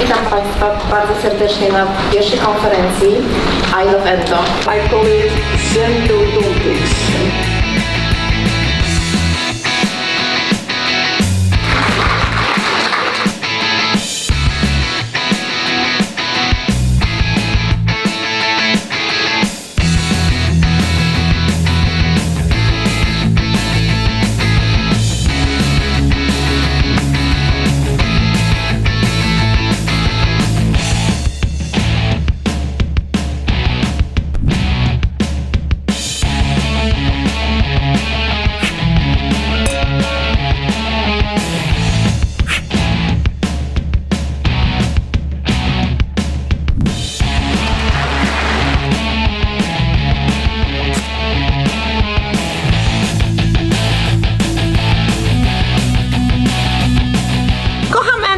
Witam Państwa bardzo serdecznie na pierwszej konferencji I Love Endo. I call it Zen Olympics.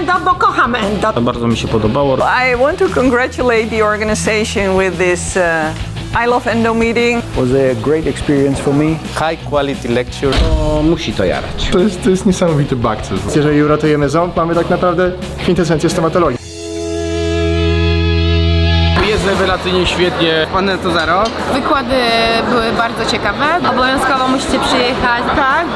Endo, bo kocham Endo. Bardzo mi się podobało. I want to congratulate the organization with this uh, I Love Endo meeting. was a great experience for me. High quality lecture. To musi to jarać. To jest, to jest niesamowity bakcyl. Jeżeli uratujemy ząb, mamy tak naprawdę kwintesencję stomatologii. Jest rewelacyjnie świetnie. Panel to zero. Wykłady były bardzo ciekawe. Obowiązkowo musicie przyjechać. Tak,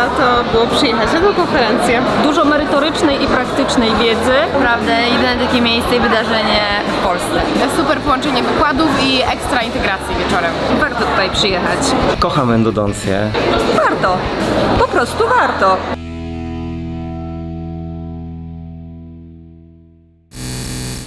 warto było przyjechać na tę konferencję. Dużo merytorycznej i praktycznej wiedzy. Naprawdę jedyne takie miejsce i wydarzenie w Polsce. Super połączenie wykładów i ekstra integracji wieczorem. Warto tutaj przyjechać. Kocham endodoncję. Warto, po prostu warto.